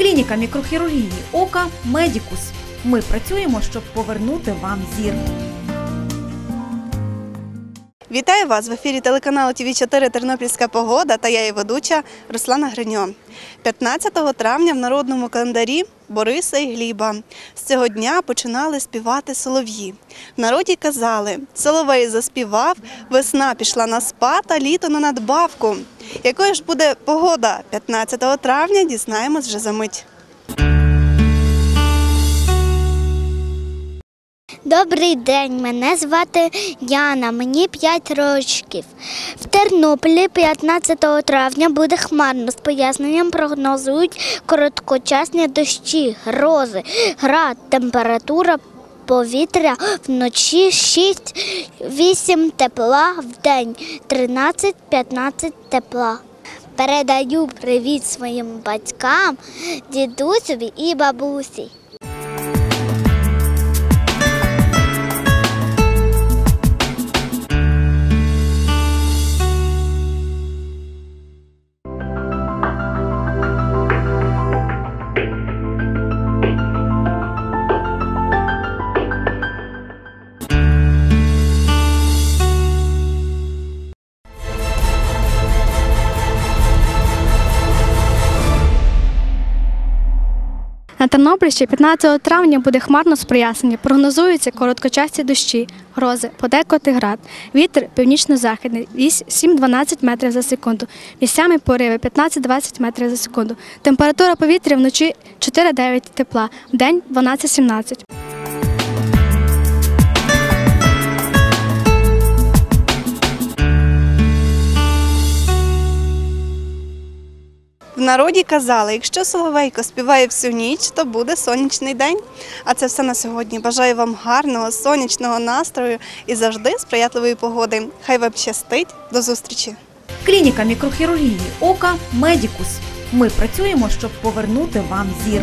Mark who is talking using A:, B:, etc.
A: Клініка мікрохірургії ока Медікус. Ми працюємо, щоб повернути вам зір.
B: Вітаю вас в ефірі телеканалу ТВ 4 Тернопільська погода та я її ведуча Руслана Гриньо. 15 травня в народному календарі Бориса і Гліба. З цього дня починали співати солов'ї. В народі казали: Соловей заспівав, весна пішла на спад, а літо на надбавку. Якою ж буде погода 15 травня, дізнаємось вже за мить.
C: Добрий день, мене звати Яна, мені 5 років. В Тернополі 15 травня буде хмарно. З поясненням прогнозують короткочасні дощі, грози, град, температура повітря вночі 6-8 тепла, в день 13-15 тепла. Передаю привіт своїм батькам, дідусю і бабусі.
D: На Тернопільщі 15 травня буде хмарно з прояснення. Прогнозуються короткочасті дощі, грози, подекоти град. Вітер північно-західний 7-12 метрів за секунду. Місцями пориви 15-20 метрів за секунду. Температура повітря вночі 4-9 тепла, в день 12-17.
B: В народі казали, якщо Соловейко співає всю ніч, то буде сонячний день. А це все на сьогодні. Бажаю вам гарного сонячного настрою і завжди сприятливої погоди. Хай вам щастить. До зустрічі!
A: Клініка мікрохірургії ока Медікус. Ми працюємо, щоб повернути вам зір.